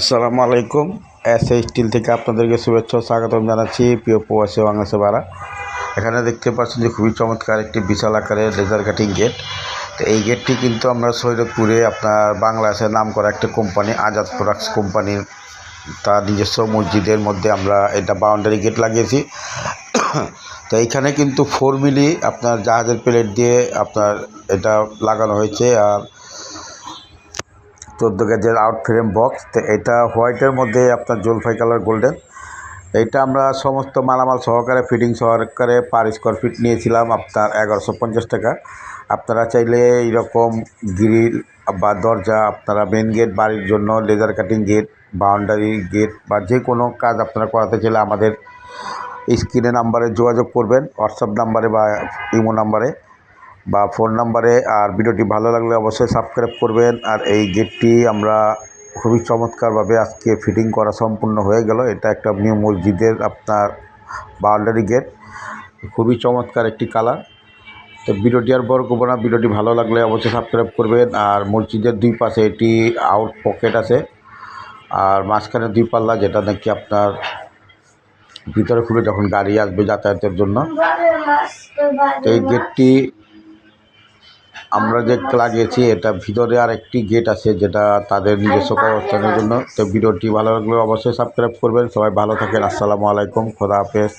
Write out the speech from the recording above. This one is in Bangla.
আসসালামু আলাইকুম। এস এই স্টিল থেকে আপনাদেরকে শুভেচ্ছা স্বাগতম জানাচ্ছি প্রিয় প্রবাসী বাংলাদেশে বাড়া এখানে দেখতে পাচ্ছেন যে খুবই চমৎকার একটি বিশাল আকারের লেজার কাটিং গেট। তো এই গেটটি কিন্তু আমরা সৈরতপুরে আপনার বাংলাদেশের নাম করা একটা কোম্পানি, আজাদ প্রোডাক্টস কোম্পানির তার নিজস্ব মসজিদের মধ্যে আমরা এটা বাউন্ডারি গেট লাগিয়েছি। তো এইখানে কিন্তু ফোর মিলি আপনার জাহাজের প্লেট দিয়ে আপনার এটা লাগানো হয়েছে আর চোদ্দ গেজের আউট ফ্রেম বক্স তো এটা হোয়াইটের মধ্যে আপনার জলফাই কালার গোল্ডেন এটা আমরা সমস্ত মালামাল সহকারে ফিটিং সহকারে পার স্কোয়ার ফিট নিয়েছিলাম। আপনার এগারোশো পঞ্চাশ টাকা। আপনারা চাইলে এইরকম গ্রিল বা দরজা, আপনারা মেন গেট বাড়ির জন্য laser cutting gate boundary gate বা যে কোনো কাজ আপনারা করাতে চাইলে আমাদের স্ক্রিনে নাম্বারে যোগাযোগ করবেন। হোয়াটসঅ্যাপ নাম্বারে বা ইমো নাম্বারে বা ফোন নাম্বারে আর ভিডিওটি ভালো লাগলে অবশ্যই সাবস্ক্রাইব করবেন। আর এই গেটটি আমরা খুবই চমৎকারভাবে আজকে ফিটিং করা সম্পূর্ণ হয়ে গেল। এটা একটা নিউ মসজিদের আপনার বাউন্ডারি গেট খুবই চমৎকার একটি কালার তো ভিডিওটি আর বড় করব না। ভিডিওটি ভালো লাগলে অবশ্যই সাবস্ক্রাইব করবেন। আর মসজিদের দুই পাশে এটি আউট পকেট আছে। আর মাঝখানে দুই পাল্লা যেটা নাকি আপনার ভিতরে খুলে যখন গাড়ি আসবে যাতায়াতের জন্য। এই গেটটি আমরা যে লাগিয়েছি এটা ভিতরে আর একটি গেট আছে যেটা তাদের নিজস্ব কর্মস্থানের জন্য। তো ভিডিওটি ভালো লাগলে অবশ্যই সাবস্ক্রাইব করবেন। সবাই ভালো থাকেন। আসসালামু আলাইকুম। খোদা হাফেজ।